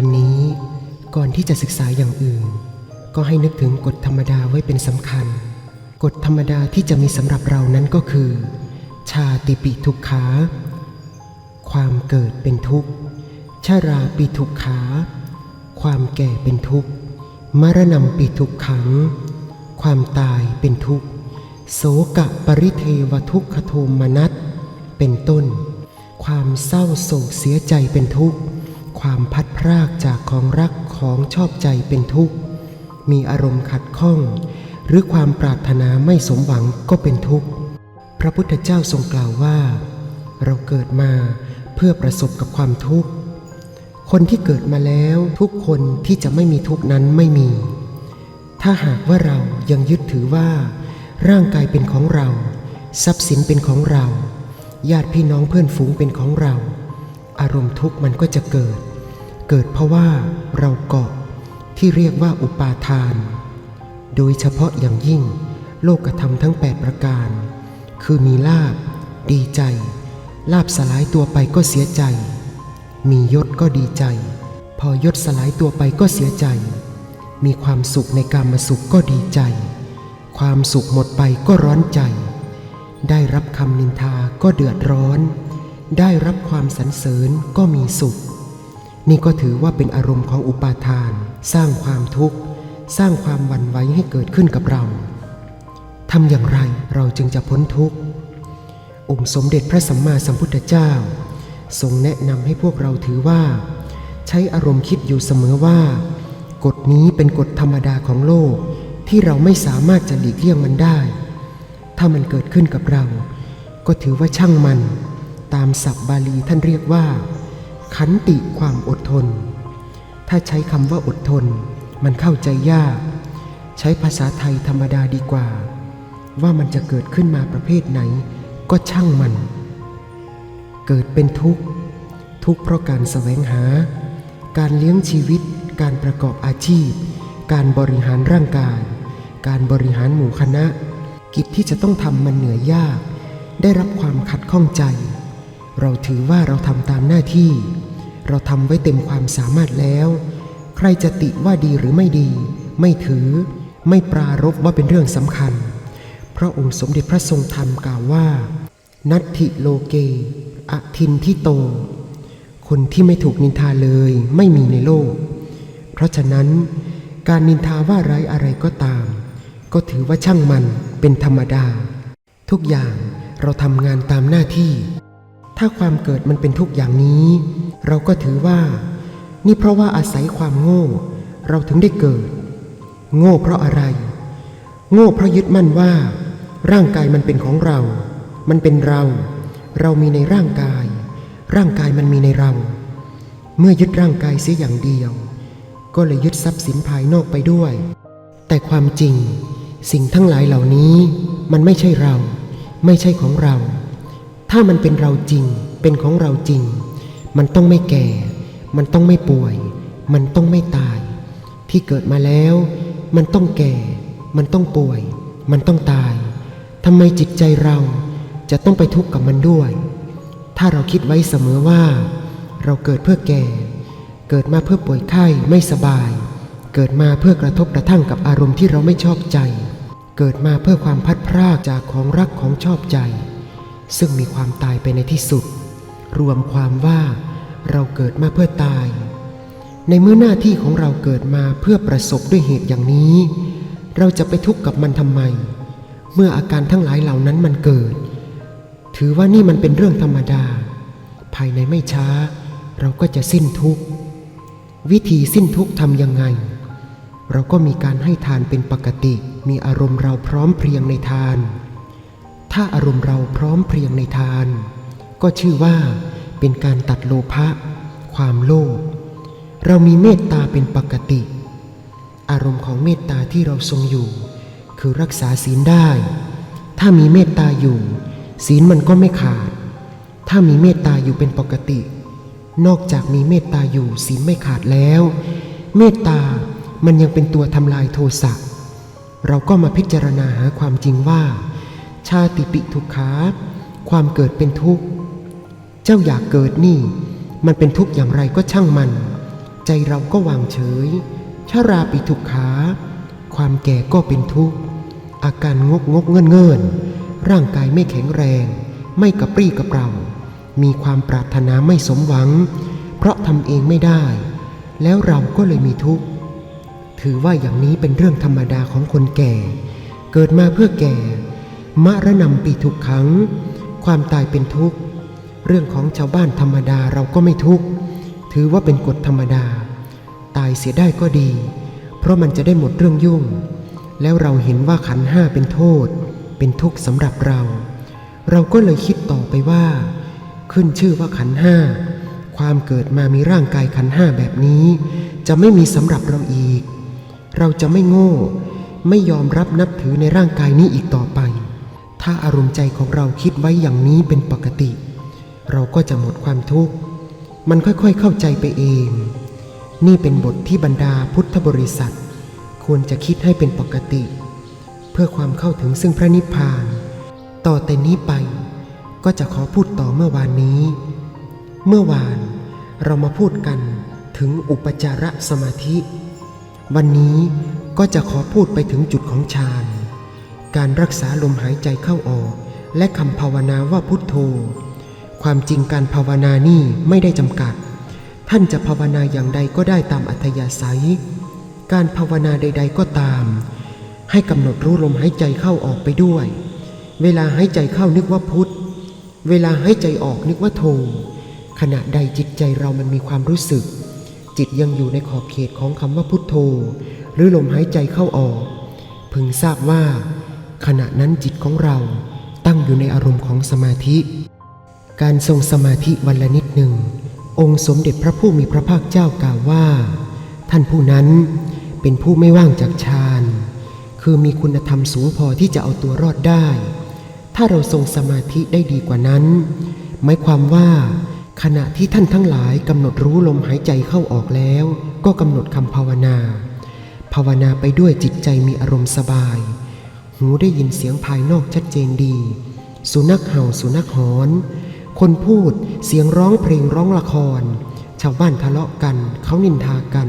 วันนี้ก่อนที่จะศึกษาอย่างอื่น ก็ให้นึกถึงกฎธรรมดาไว้เป็นสำคัญ กฎธรรมดาที่จะมีสำหรับเรานั้นก็คือ ชาติปิทุกขา ความเกิดเป็นทุกข์ ชาราปิทุกขา ความแก่เป็นทุกข์ มรณะปิทุกขัง ความตายเป็นทุกข์โสกะปริเทวทุกขโทมนัสเป็นต้น ความเศร้าโศกเสียใจเป็นทุกข์ ความพัด รากจากของรักของชอบใจเป็นทุกข์ มีอารมณ์ขัดข้อง หรือความปรารถนาไม่สมหวังก็เป็นทุกข์ พระพุทธเจ้าทรงกล่าวว่า เราเกิดมาเพื่อประสบกับความทุกข์ คนที่เกิดมาแล้วทุกคนที่จะไม่มีทุกข์นั้นไม่มี ถ้าหากว่าเรายังยึดถือว่า ร่างกายเป็นของเรา ทรัพย์สินเป็นของเรา ญาติพี่น้องเพื่อนฝูงเป็นของเรา อารมณ์ทุกข์มันก็จะเกิด เกิดเพราะว่าเราเกาะที่เรียกว่าอุปาทาน โดยเฉพาะอย่างยิ่งโลกธรรมทั้ง 8 ประการ คือมีลาบ ดีใจ ลาบสลายตัวไปก็เสียใจ มียศก็ดีใจ พอยศสลายตัวไปก็เสียใจ มีความสุขในการมาสุขก็ดีใจ ความสุขหมดไปก็ร้อนใจ ได้รับคำนินทาก็เดือดร้อน ได้รับความสรรเสริญก็มีสุข นี่ก็ถือว่าเป็นอารมณ์ของอุปาทาน สร้างความทุกข์ สร้างความวันไหวให้เกิดขึ้นกับเราทำอย่างไรเราจึงจะพ้นทุกข์องค์สมเด็จพระสัมมาสัมพุทธเจ้า ทรงแนะนำให้พวกเราถือว่า ใช้อารมณ์คิดอยู่เสมอว่า กฎนี้เป็นกฎธรรมดาของโลกที่เราไม่สามารถจะหลีกเลี่ยงมันได้ ถ้ามันเกิดขึ้นกับเรา ก็ถือว่าช่างมัน ตามศัพท์บาลีท่านเรียกว่า ขันติความอดทน ถ้าใช้คำว่าอดทน มันเข้าใจยาก ใช้ภาษาไทยธรรมดาดีกว่า ว่ามันจะเกิดขึ้นมาประเภทไหน ก็ช่างมัน เกิดเป็นทุกข์ ทุกข์เพราะการแสวงหา การเลี้ยงชีวิต การประกอบอาชีพ การบริหารร่างกาย การบริหารหมู่คณะ กิจที่จะต้องทำมันเหนื่อยยาก ได้รับความขัดข้องใจเราถือว่าเราทำตามหน้าที่ เราทำไว้เต็มความสามารถแล้ว ใครจะติว่าดีหรือไม่ดี ไม่ถือ ไม่ปรารบว่าเป็นเรื่องสำคัญ พระองค์สมเด็จพระทรงธรรมกล่าวว่า นัตถิโลเกอทินทิโต คนที่ไม่ถูกนินทาเลยไม่มีในโลก เพราะฉะนั้น การนินทาว่าร้ายอะไรก็ตาม ก็ถือว่าช่างมันเป็นธรรมดา ทุกอย่างเราทำงานตามหน้าที่ ถ้าความเกิดมันเป็นทุกอย่างนี้ เราก็ถือว่า นี่เพราะว่าอาศัยความโง่ เราถึงได้เกิด โง่เพราะอะไร โง่เพราะยึดมั่นว่า ร่างกายมันเป็นของเรา มันเป็นเรา เรามีในร่างกาย ร่างกายมันมีในเรา เมื่อยึดร่างกายเสียอย่างเดียว ก็เลยยึดทรัพย์สินภายนอกไปด้วย แต่ความจริง สิ่งทั้งหลายเหล่านี้ มันไม่ใช่เรา ไม่ใช่ของเรา ถ้ามันเป็นเราจริง เป็นของเราจริง มันต้องไม่แก่ มันต้องไม่ป่วย มันต้องไม่ตาย ที่เกิดมาแล้ว มันต้องแก่ มันต้องป่วย มันต้องตายทำไมจิตใจเราจะต้องไปทุกข์กับมันด้วย ถ้าเราคิดไว้เสมอว่า เราเกิดเพื่อแก่ เกิดมาเพื่อป่วยไข้ไม่สบาย เกิดมาเพื่อกระทบกระทั่งกับอารมณ์ที่เราไม่ชอบใจ เกิดมาเพื่อความพัดพรากจากของรักของชอบใจ ซึ่งมีความตายไปในที่สุด รวมความว่าเราเกิดมาเพื่อตาย ในเมื่อหน้าที่ของเราเกิดมาเพื่อประสบด้วยเหตุอย่างนี้ เราจะไปทุกข์กับมันทำไม เมื่ออาการทั้งหลายเหล่านั้นมันเกิด ถือว่านี่มันเป็นเรื่องธรรมดา ภายในไม่ช้า เราก็จะสิ้นทุกข์ วิธีสิ้นทุกข์ทำยังไง เราก็มีการให้ทานเป็นปกติ มีอารมณ์เราพร้อมเพรียงในทาน ถ้าอารมณ์เราพร้อมเพรียงในทาน ก็ชื่อว่าเป็นการตัดโลภะความโลภเรามีเมตตาเป็นปกติ อารมณ์ของเมตตาที่เราทรงอยู่ คือรักษาศีลได้ ถ้ามีเมตตาอยู่ ศีลมันก็ไม่ขาด ถ้ามีเมตตาอยู่เป็นปกติ นอกจากมีเมตตาอยู่ศีลไม่ขาดแล้ว เมตตามันยังเป็นตัวทำลายโทสะเราก็มาพิจารณาหาความจริงว่า ชาติปิทุกขา ความเกิดเป็นทุกข์ เจ้าอยากเกิดนี่ มันเป็นทุกข์อย่างไรก็ช่างมัน ใจเราก็วางเฉย ชาราปิทุกขา ความแก่ก็เป็นทุกข์ อาการงกงกเงินเงินร่างกายไม่แข็งแรง ไม่กระปรี้กระเปร่า มีความปรารถนาไม่สมหวัง เพราะทำเองไม่ได้ แล้วเราก็เลยมีทุกข์ ถือว่าอย่างนี้เป็นเรื่องธรรมดาของคนแก่ เกิดมาเพื่อแก่ มรณำปีทุกขัง ความตายเป็นทุกข์ เรื่องของชาวบ้านธรรมดาเราก็ไม่ทุกข์ ถือว่าเป็นกฎธรรมดา ตายเสียได้ก็ดี เพราะมันจะได้หมดเรื่องยุ่ง แล้วเราเห็นว่าขันห้าเป็นโทษ เป็นทุกข์สำหรับเรา เราก็เลยคิดต่อไปว่า ขึ้นชื่อว่าขันห้าความเกิดมามีร่างกายขันห้าแบบนี้ จะไม่มีสำหรับเราอีก เราจะไม่โง่ ไม่ยอมรับนับถือในร่างกายนี้อีกต่อไป ถ้าอารมณ์ใจของเราคิดไว้อย่างนี้เป็นปกติ เราก็จะหมดความทุกข์ มันค่อยๆเข้าใจไปเอง นี่เป็นบทที่บรรดาพุทธบริษัท ควรจะคิดให้เป็นปกติ เพื่อความเข้าถึงซึ่งพระนิพพาน ต่อแต่นี้ไป ก็จะขอพูดต่อเมื่อวานนี้ เมื่อวานเรามาพูดกันถึงอุปจารสมาธิ วันนี้ก็จะขอพูดไปถึงจุดของฌาน การรักษาลมหายใจเข้าออก และคำภาวนาว่าพุทโธ ความจริงการภาวนานี่ไม่ได้จำกัด ท่านจะภาวนาอย่างใดก็ได้ตามอัธยาศัย การภาวนาใด ๆ ก็ตาม ให้กำหนดรู้ลมหายใจเข้าออกไปด้วย เวลาหายใจเข้านึกว่าพุทธเวลาหายใจออกนึกว่าโทขณะใดจิตใจเรามันมีความรู้สึก จิตยังอยู่ในขอบเขตของคำว่าพุทโธ หรือลมหายใจเข้าออก พึงทราบว่า ขณะนั้นจิตของเราตั้งอยู่ในอารมณ์ของสมาธิ การทรงสมาธิวันละนิดหนึ่ง องค์สมเด็จพระผู้มีพระภาคเจ้ากล่าวว่า ท่านผู้นั้นเป็นผู้ไม่ว่างจากฌานคือมีคุณธรรมสูงพอที่จะเอาตัวรอดได้ ถ้าเราทรงสมาธิได้ดีกว่านั้น หมายความว่า ขณะที่ท่านทั้งหลายกำหนดรู้ลมหายใจเข้าออกแล้ว ก็กำหนดคำภาวนา ภาวนาไปด้วยจิตใจมีอารมณ์สบาย หูได้ยินเสียงภายนอกชัดเจนดี สุนัขเห่าสุนัขหอน คนพูดเสียงร้องเพลงร้องละคร ชาวบ้านทะเลาะกัน เขานินทากัน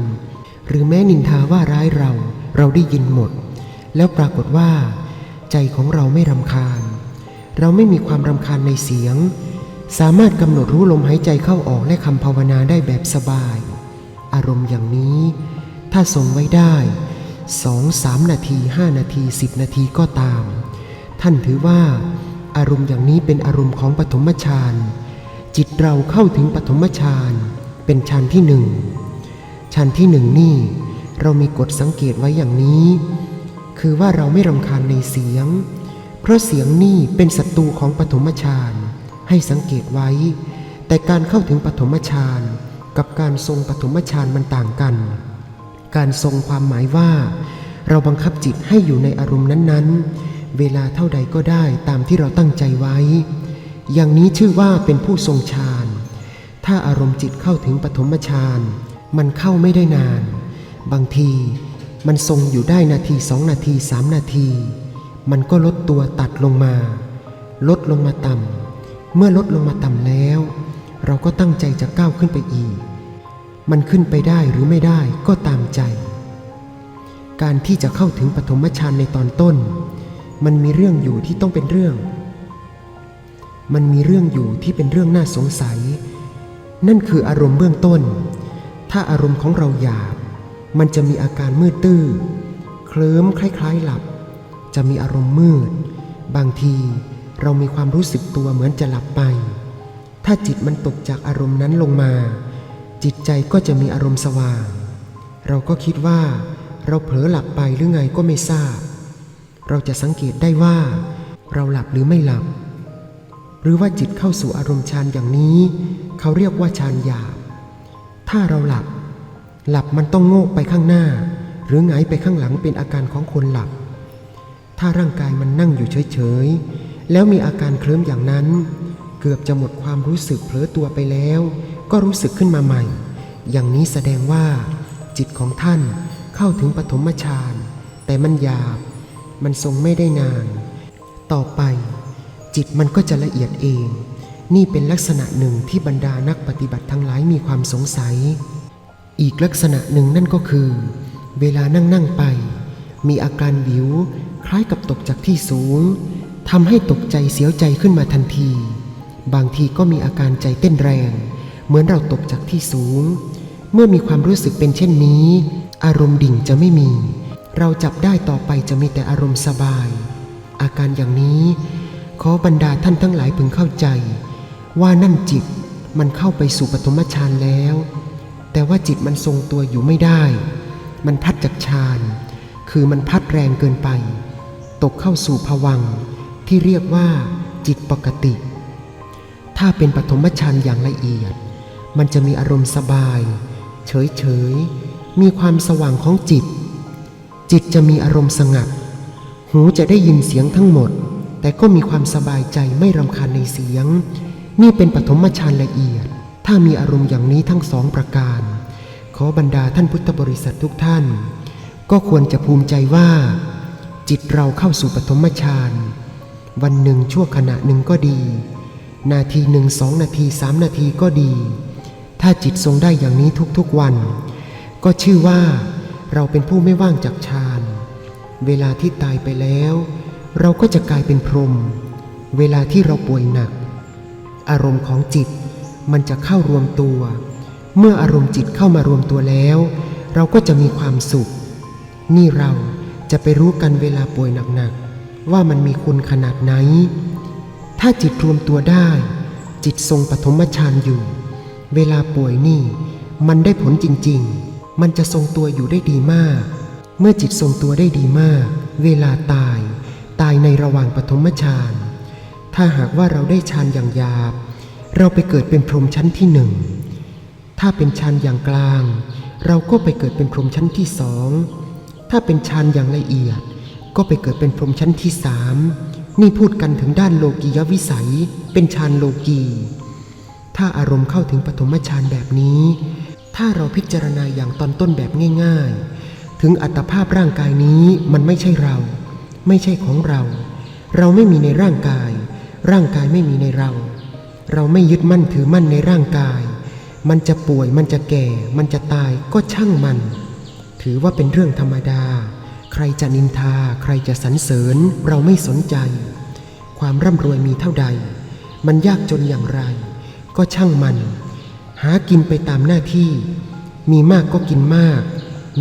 หรือแม้นินทาว่าร้ายเรา เราได้ยินหมด แล้วปรากฏว่า ใจของเราไม่รำคาญ เราไม่มีความรำคาญในเสียง สามารถกำหนดรู้ลมหายใจเข้าออกและคำภาวนาได้แบบสบาย อารมณ์อย่างนี้ ถ้าทรงไว้ได้ สองสามนาทีห้านาทีสิบนาทีก็ตาม ท่านถือว่า อารมณ์อย่างนี้เป็นอารมณ์ของปฐมฌานจิตเราเข้าถึงปฐมฌานเป็นฌานที่หนึ่งฌานที่หนึ่งนี่ เรามีกฎสังเกตไว้อย่างนี้ คือว่าเราไม่รำคาญในเสียง เพราะเสียงนี่เป็นศัตรูของปฐมฌานให้สังเกตไว้ แต่การเข้าถึงปฐมฌานกับการทรงปฐมฌานมันต่างกัน การทรงความหมายว่า เราบังคับจิตให้อยู่ในอารมณ์นั้นๆ เวลาเท่าใดก็ได้ตามที่เราตั้งใจไว้ อย่างนี้ชื่อว่าเป็นผู้ทรงฌาน ถ้าอารมณ์จิตเข้าถึงปฐมฌาน มันเข้าไม่ได้นาน บางทีมันทรงอยู่ได้นาทีสองนาทีสามนาที มันก็ลดตัวตัดลงมา ลดลงมาต่ำเมื่อลดลงมาต่ำแล้ว เราก็ตั้งใจจะก้าวขึ้นไปอีก มันขึ้นไปได้หรือไม่ได้ก็ตามใจ การที่จะเข้าถึงปฐมฌานในตอนต้น มันมีเรื่องอยู่ที่ต้องเป็นเรื่อง มันมีเรื่องอยู่ที่เป็นเรื่องน่าสงสัย นั่นคืออารมณ์เบื้องต้น ถ้าอารมณ์ของเราหยาบ มันจะมีอาการมืดตื้อ เคลิ้มคล้าย ๆ หลับ จะมีอารมณ์มืด บางทีเรามีความรู้สึกตัวเหมือนจะหลับไป ถ้าจิตมันตกจากอารมณ์นั้นลงมา จิตใจก็จะมีอารมณ์สว่าง เราก็คิดว่า เราเผลอหลับไปหรือไงก็ไม่ทราบ เราจะสังเกตได้ว่า เราหลับหรือไม่หลับ หรือว่าจิตเข้าสู่อารมณ์ฌานอย่างนี้ เขาเรียกว่าฌานหยาบ ถ้าเราหลับ หลับมันต้องโงกไปข้างหน้า หรือหงไปข้างหลังเป็นอาการของคนหลับ ถ้าร่างกายมันนั่งอยู่เฉยๆแล้วมีอาการเคลิ้มอย่างนั้น เกือบจะหมดความรู้สึกเผลอตัวไปแล้ว ก็รู้สึกขึ้นมาใหม่ อย่างนี้แสดงว่า จิตของท่านเข้าถึงปฐมฌานแต่มันหยาบ มันทรงไม่ได้นาน ต่อไป จิตมันก็จะละเอียดเอง นี่เป็นลักษณะหนึ่งที่บรรดานักปฏิบัติทั้งหลายมีความสงสัย อีกลักษณะหนึ่งนั่นก็คือ เวลานั่งนั่งไป มีอาการวิว คล้ายกับตกจากที่สูงทำให้ตกใจเสียวใจขึ้นมาทันที บางทีก็มีอาการใจเต้นแรง เหมือนเราตกจากที่สูง เมื่อมีความรู้สึกเป็นเช่นนี้ อารมณ์ดิ่งจะไม่มี เราจับได้ต่อไปจะมีแต่อารมณ์สบาย อาการอย่างนี้ขอบรรดาท่านทั้งหลายพึงเข้าใจ ว่านั่นจิตมันเข้าไปสู่ปฐมฌานแล้ว แต่ว่าจิตมันทรงตัวอยู่ไม่ได้ มันพัดจากฌานคือมันพัดแรงเกินไป ตกเข้าสู่ภวังที่เรียกว่าจิตปกติ ถ้าเป็นปฐมฌานอย่างละเอียด มันจะมีอารมณ์สบาย เฉยเฉยมีความสว่างของจิต จิตจะมีอารมณ์สงัด หูจะได้ยินเสียงทั้งหมด แต่ก็มีความสบายใจไม่รำคาญในเสียง นี่เป็นปฐมฌานละเอียด ถ้ามีอารมณ์อย่างนี้ทั้งสองประการ ขอบรรดาท่านพุทธบริษัททุกท่าน ก็ควรจะภูมิใจว่า จิตเราเข้าสู่ปฐมฌานวันหนึ่งชั่วขณะหนึ่งก็ดี นาทีหนึ่งสองนาทีสามนาทีก็ดี ถ้าจิตทรงได้อย่างนี้ทุกๆวัน ก็ชื่อว่าเราเป็นผู้ไม่ว่างจากฌาน เวลาที่ตายไปแล้ว เราก็จะกลายเป็นพรหม เวลาที่เราป่วยหนัก อารมณ์ของจิตมันจะเข้ารวมตัว เมื่ออารมณ์จิตเข้ามารวมตัวแล้ว เราก็จะมีความสุข นี่เราจะไปรู้กันเวลาป่วยหนักๆ ว่ามันมีคุณขนาดไหน ถ้าจิตรวมตัวได้ จิตทรงปฐมฌานอยู่ เวลาป่วยนี่ มันได้ผลจริง ๆ มันจะทรงตัวอยู่ได้ดีมาก เมื่อจิตทรงตัวได้ดีมาก เวลาตาย ตายในระหว่างปฐมฌาน ถ้าหากว่าเราได้ฌานอย่างหยาบ เราไปเกิดเป็นพรหมชั้นที่หนึ่ง ถ้าเป็นฌานอย่างกลาง เราก็ไปเกิดเป็นพรหมชั้นที่สอง ถ้าเป็นฌานอย่างละเอียด ก็ไปเกิดเป็นพรหมชั้นที่สามนี่พูดกันถึงด้านโลกียวิสัย เป็นฌานโลกี ถ้าอารมณ์เข้าถึงปฐมฌานแบบนี้ ถ้าเราพิจารณาอย่างตอนต้นแบบง่าย ๆ ถึงอัตภาพร่างกายนี้มันไม่ใช่เรา ไม่ใช่ของเรา เราไม่มีในร่างกาย ร่างกายไม่มีในเรา เราไม่ยึดมั่นถือมั่นในร่างกาย มันจะป่วยมันจะแก่ มันจะตายก็ช่างมัน ถือว่าเป็นเรื่องธรรมดา ใครจะนินทา ใครจะสรรเสริญ เราไม่สนใจ ความร่ำรวยมีเท่าใด มันยากจนอย่างไร ก็ช่างมัน หากินไปตามหน้าที่ มีมากก็กินมาก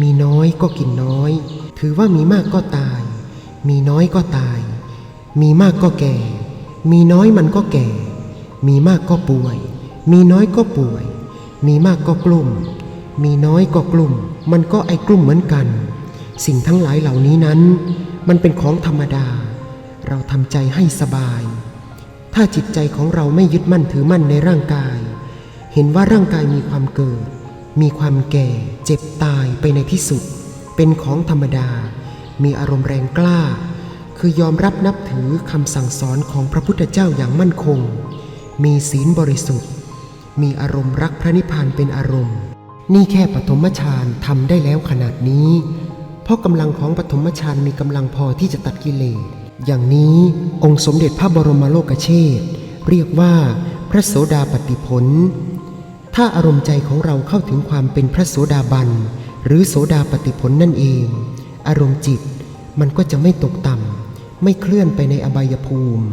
มีน้อยก็กินน้อย ถือว่ามีมากก็ตาย มีน้อยก็ตาย มีมากก็แก่ มีน้อยมันก็แก่ มีมากก็ป่วย มีน้อยก็ป่วย มีมากก็กลุ่ม มีน้อยก็กลุ่ม มันก็ไอ้กลุ่มเหมือนกัน สิ่งทั้งหลายเหล่านี้นั้น มันเป็นของธรรมดา เราทำใจให้สบาย ถ้าจิตใจของเราไม่ยึดมั่นถือมั่นในร่างกาย เห็นว่าร่างกายมีความเกิด มีความแก่ เจ็บตายไปในที่สุด เป็นของธรรมดา มีอารมณ์แรงกล้า คือยอมรับนับถือคำสั่งสอนของพระพุทธเจ้าอย่างมั่นคง มีศีลบริสุทธิ์ มีอารมณ์รักพระนิพพานเป็นอารมณ์ นี่แค่ปฐมฌานทำได้แล้วขนาดนี้ เพราะกำลังของปฐมฌานมีกำลังพอที่จะตัดกิเลส อย่างนี้องค์สมเด็จพระบรมโลกเชษฐ์เรียกว่าพระโสดาปติผล ถ้าอารมณ์ใจของเราเข้าถึงความเป็นพระโสดาบัน หรือโสดาปติผลนั่นเอง อารมณ์จิตมันก็จะไม่ตกต่ำไม่เคลื่อนไปในอบายภูมิ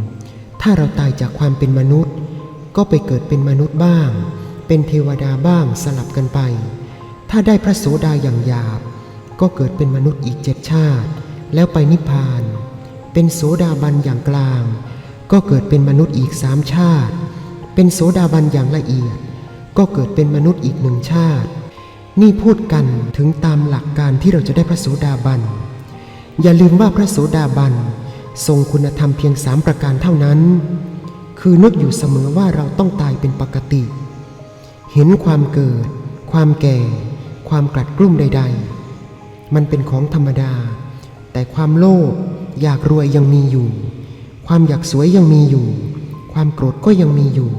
ถ้าเราตายจากความเป็นมนุษย์ ก็ไปเกิดเป็นมนุษย์บ้าง เป็นเทวดาบ้างสลับกันไป ถ้าได้พระโสดาอย่างหยาบ ก็เกิดเป็นมนุษย์อีกเจ็ดชาติ แล้วไปนิพพาน เป็นโสดาบันอย่างกลาง ก็เกิดเป็นมนุษย์อีกสามชาติ เป็นโสดาบันอย่างละเอียด ก็เกิดเป็นมนุษย์อีกหนึ่งชาติ นี่พูดกันถึงตามหลักการที่เราจะได้พระโสดาบัน อย่าลืมว่าพระโสดาบันทรงคุณธรรมเพียงสามประการเท่านั้น คือนึกอยู่เสมอว่าเราต้องตายเป็นปกติ เห็นความเกิด ความแก่ ความกลัดกลุ้มใด ๆ มันเป็นของธรรมดา แต่ความโลภ อยากรวยยังมีอยู่ ความอยากสวยยังมีอยู่ ความโกรธก็ยังมีอยู่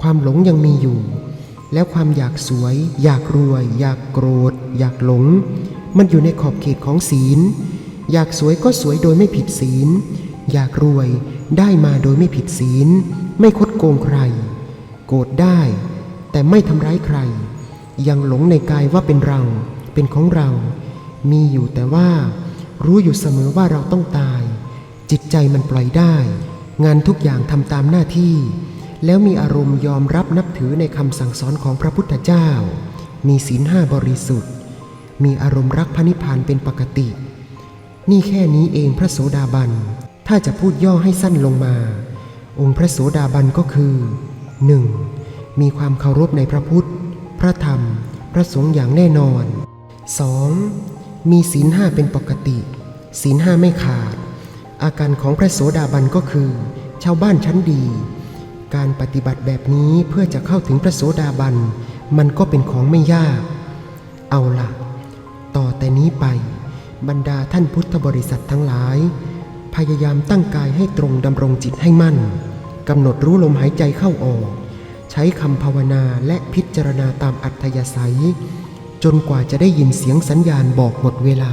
ความหลงยังมีอยู่ แล้วความอยากสวย อยากรวย อยากโกรธ อยากหลง มันอยู่ในขอบเขตของศีล อยากสวยก็สวยโดยไม่ผิดศีล อยากรวยได้มาโดยไม่ผิดศีล ไม่คดโกงใคร โกรธได้ แต่ไม่ทำร้ายใคร ยังหลงในกายว่าเป็นเรา เป็นของเรา มีอยู่แต่ว่า รู้อยู่เสมอว่าเราต้องตาย จิตใจมันปล่อยได้ งานทุกอย่างทำตามหน้าที่ แล้วมีอารมณ์ยอมรับนับถือในคำสั่งสอนของพระพุทธเจ้า มีศีลห้าบริสุทธิ์ มีอารมณ์รักพระนิพพานเป็นปกติ นี่แค่นี้เองพระโสดาบัน ถ้าจะพูดย่อให้สั้นลงมา องค์พระโสดาบันก็คือ 1. มีความเคารพในพระพุทธ พระธรรม พระสงฆ์อย่างแน่นอน 2. มีศีลห้าเป็นปกติ ศีลห้าไม่ขาด อาการของพระโสดาบันก็คือ ชาวบ้านชั้นดี การปฏิบัติแบบนี้เพื่อจะเข้าถึงพระโสดาบัน มันก็เป็นของไม่ยาก เอาล่ะ ต่อแต่นี้ไป บรรดาท่านพุทธบริษัททั้งหลาย พยายามตั้งกายให้ตรงดำรงจิตให้มั่นกำหนดรู้ลมหายใจเข้าออก ใช้คำภาวนาและพิจารณาตามอัธยาศัย จนกว่าจะได้ยินเสียงสัญญาณบอกหมดเวลา